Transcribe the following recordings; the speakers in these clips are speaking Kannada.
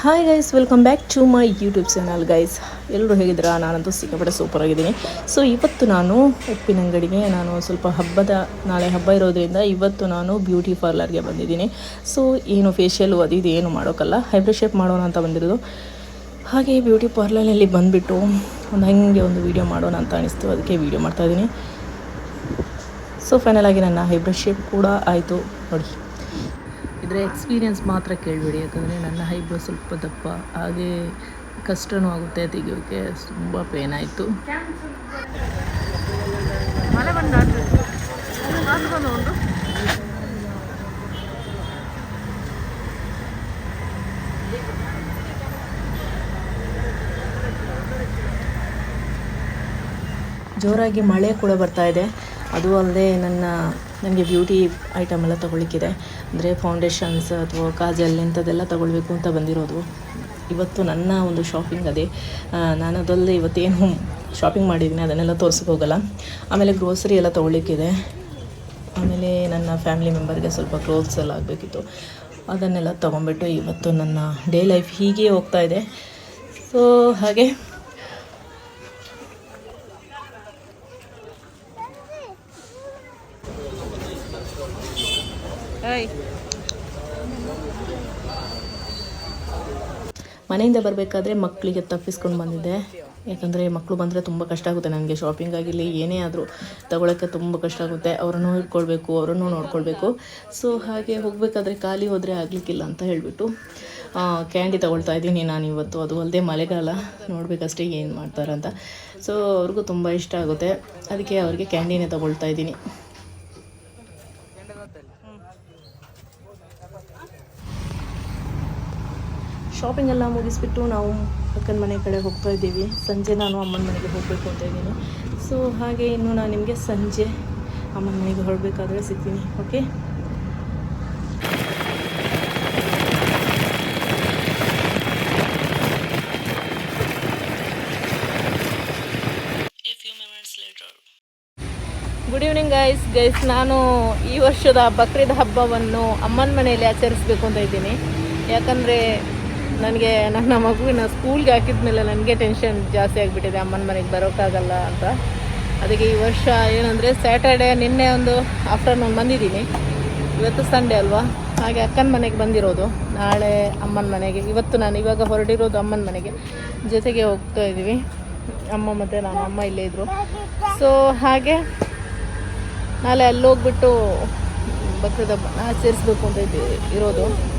Hi guys welcome back to my YouTube channel guys ಎಲ್ಲರೂ ಹೇಗಿದ್ದೀರಾ? ನಾನಂತೂ ಸಿಕ್ಕಾಪಟ್ಟೆ ಸೂಪರ್ ಆಗಿದ್ದೀನಿ. ಸೊ ಇವತ್ತು ನಾನು ಉಪ್ಪಿನ ಅಂಗಡಿಗೆ ನಾನು ಸ್ವಲ್ಪ ಹಬ್ಬದ, ನಾಳೆ ಹಬ್ಬ ಇರೋದ್ರಿಂದ ಇವತ್ತು ನಾನು ಬ್ಯೂಟಿ ಪಾರ್ಲರ್ಗೆ ಬಂದಿದ್ದೀನಿ. ಸೊ ಏನು ಫೇಶಿಯಲು ಅದು ಇದು ಏನು ಮಾಡೋಕ್ಕಲ್ಲ ಹೈಬ್ರೋ ಶೇಪ್ ಮಾಡೋಣ ಅಂತ ಬಂದಿರೋದು. ಹಾಗೆ ಬ್ಯೂಟಿ ಪಾರ್ಲರ್ನಲ್ಲಿ ಬಂದುಬಿಟ್ಟು ಒಂದು ಹಂಗೆ ಒಂದು ವೀಡಿಯೋ ಮಾಡೋಣ ಅಂತ ಅನಿಸ್ತು. ಅದಕ್ಕೆ ವೀಡಿಯೋ ಮಾಡ್ತಾಯಿದ್ದೀನಿ ಸೊ ಫೈನಲ್ ಆಗಿ ನನ್ನ ಹೈಬ್ರೋ ಶೇಪ್ ಕೂಡ ಆಯಿತು. ನೋಡಿ. ಇದರ ಎಕ್ಸ್ಪೀರಿಯನ್ಸ್ ಮಾತ್ರ ಕೇಳಬೇಡಿ. ಯಾಕಂದರೆ ನನ್ನ ಹೈಬ್ರೋ ಸ್ವಲ್ಪ ದಪ್ಪ ಹಾಗೆ ಕಷ್ಟನೂ ಆಗುತ್ತೆ ತೆಗಿಯೋಕ್ಕೆ ತುಂಬ ಪೇನ್ ಆಯಿತು. ಜೋರಾಗಿ ಮಳೆ ಕೂಡ ಬರ್ತಾ ಇದೆ. ಅದು ಅಲ್ಲದೆ ನನ್ನ, ನನಗೆ ಬ್ಯೂಟಿ ಐಟಮ್ ಎಲ್ಲ ತೊಗೊಳ್ಳಿಕ್ಕಿದೆ. ಅಂದರೆ ಫೌಂಡೇಶನ್ಸ್ ಅಥವಾ ಕಾಜಲ್ ಇಂಥದ್ದೆಲ್ಲ ತೊಗೊಳ್ಬೇಕು ಅಂತ ಬಂದಿರೋದು. ಇವತ್ತು ನನ್ನ ಒಂದು ಶಾಪಿಂಗ್ ಅದೇ. ನಾನು ಅದಲ್ಲದೆ ಇವತ್ತೇನು ಶಾಪಿಂಗ್ ಮಾಡಿದ್ದೀನಿ, ಅದನ್ನೆಲ್ಲ ತೋರಿಸೋಕೆ ಹೋಗಲ್ಲ. ಆಮೇಲೆ ಗ್ರೋಸರಿ ಎಲ್ಲ ತೊಗೊಳ್ಳಿಕ್ಕಿದೆ. ಆಮೇಲೆ ನನ್ನ ಫ್ಯಾಮಿಲಿ ಮೆಂಬರ್ಗೆ ಸ್ವಲ್ಪ ಕ್ಲೋತ್ಸ್ ಎಲ್ಲ ಆಗಬೇಕಿತ್ತು ಅದನ್ನೆಲ್ಲ ತೊಗೊಂಬಿಟ್ಟು ಇವತ್ತು ನನ್ನ ಡೇ ಲೈಫ್ ಹೀಗೆ ಹೋಗ್ತಾ ಇದೆ. ಸೊ ಹಾಗೆ. ಮನೆಯಿಂದ ಬರಬೇಕಾದ್ರೆ ಮಕ್ಕಳಿಗೆ ತಪ್ಪಿಸ್ಕೊಂಡು ಬಂದಿದ್ದೆ. ಯಾಕಂದರೆ ಮಕ್ಕಳು ಬಂದರೆ ತುಂಬ ಕಷ್ಟ ಆಗುತ್ತೆ ನನಗೆ. ಶಾಪಿಂಗ್ ಆಗಿರಲಿ, ಏನೇ ಆದರೂ ತಗೊಳ್ಳೋಕ್ಕೆ ತುಂಬ ಕಷ್ಟ ಆಗುತ್ತೆ. ಅವರನ್ನು ಇಟ್ಕೊಳ್ಬೇಕು ಅವರನ್ನು ನೋಡ್ಕೊಳ್ಬೇಕು. ಸೊ ಹಾಗೆ ಹೋಗಬೇಕಾದ್ರೆ ಖಾಲಿ ಹೋದರೆ ಆಗಲಿಕ್ಕಿಲ್ಲ ಅಂತ ಹೇಳಿಬಿಟ್ಟು ಕ್ಯಾಂಡಿ ತಗೊಳ್ತಾ ಇದ್ದೀನಿ ನಾನು ಇವತ್ತು. ಅದು ಅಲ್ಲದೆ ಮಳೆಗಾಲ, ನೋಡಬೇಕಷ್ಟೇ ಏನು ಮಾಡ್ತಾರಂತ. ಸೊ ಅವ್ರಿಗೂ ತುಂಬ ಇಷ್ಟ ಆಗುತ್ತೆ. ಅದಕ್ಕೆ ಅವರಿಗೆ ಕ್ಯಾಂಡಿನೇ ತಗೊಳ್ತಾ ಇದ್ದೀನಿ. ಶಾಪಿಂಗ್ ಎಲ್ಲ ಮುಗಿಸ್ಬಿಟ್ಟು ನಾವು ಅಕ್ಕನ ಮನೆ ಕಡೆ ಹೋಗ್ತಾ ಇದ್ದೀವಿ. ಸಂಜೆ ನಾನು ಅಮ್ಮನ ಮನೆಗೆ ಹೋಗಬೇಕು ಅಂತ ಇದ್ದೀನಿ. ಸೊ ಹಾಗೆ ಇನ್ನು ನಾನು ನಿಮಗೆ ಸಂಜೆ ಅಮ್ಮನ ಮನೆಗೆ ಹೊರಬೇಕಾದ್ರೆ ಸಿಗ್ತೀನಿ okay good evening guys guys ನಾನು ಈ ವರ್ಷದ ಬಕ್ರೀದ್ ಹಬ್ಬವನ್ನು ಅಮ್ಮನ ಮನೆಯಲ್ಲಿ ಆಚರಿಸ್ಬೇಕು ಅಂತ ಇದ್ದೀನಿ. ಯಾಕಂದರೆ ನನಗೆ ನನ್ನ ಮಗುವಿನ ಸ್ಕೂಲ್ಗೆ ಹಾಕಿದ್ಮೇಲೆ ನನಗೆ ಟೆನ್ಷನ್ ಜಾಸ್ತಿ ಆಗಿಬಿಟ್ಟಿದೆ. ಅಮ್ಮನ ಮನೆಗೆ ಬರೋಕ್ಕಾಗಲ್ಲ ಅಂತ. ಅದಕ್ಕೆ ಈ ವರ್ಷ ಏನಂದರೆ ಸ್ಯಾಟರ್ಡೇ ನಿನ್ನೆ ಒಂದು ಆಫ್ಟರ್ನೂನ್ ಬಂದಿದ್ದೀನಿ. ಇವತ್ತು ಸಂಡೇ ಅಲ್ವಾ? ಹಾಗೆ ಅಕ್ಕನ ಮನೆಗೆ ಬಂದಿರೋದು. ನಾಳೆ ಅಮ್ಮನ ಮನೆಗೆ. ಇವತ್ತು ನಾನು ಇವಾಗ ಹೊರಡಿರೋದು ಅಮ್ಮನ ಮನೆಗೆ. ಜೊತೆಗೆ ಹೋಗ್ತಾ ಇದ್ದೀವಿ. ಅಮ್ಮ ಮತ್ತು ನಾನು, ಅಮ್ಮ ಇಲ್ಲೇ ಇದ್ದರು ಸೊ ಹಾಗೆ ನಾಳೆ ಅಲ್ಲಿ ಹೋಗ್ಬಿಟ್ಟು ಬಕ್ರೀದ್ ಹಬ್ಬನ ಆಚರಿಸ್ಬೇಕು ಅಂತ ಇದ್ದೀವಿ ಇರೋದು.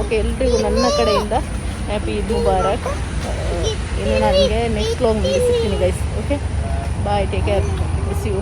ಓಕೆ ಎಲ್ರಿಗೂ ನನ್ನ ಕಡೆಯಿಂದ ಹ್ಯಾಪಿ ಇದು ಬಾರಕ್ ಆ, ಇನ್ನು ನನಗೆ ನೆಕ್ಸ್ಟ್ ಲಾಂಗ್ ಸಿಗ್ತೀನಿ guys okay bye take care miss you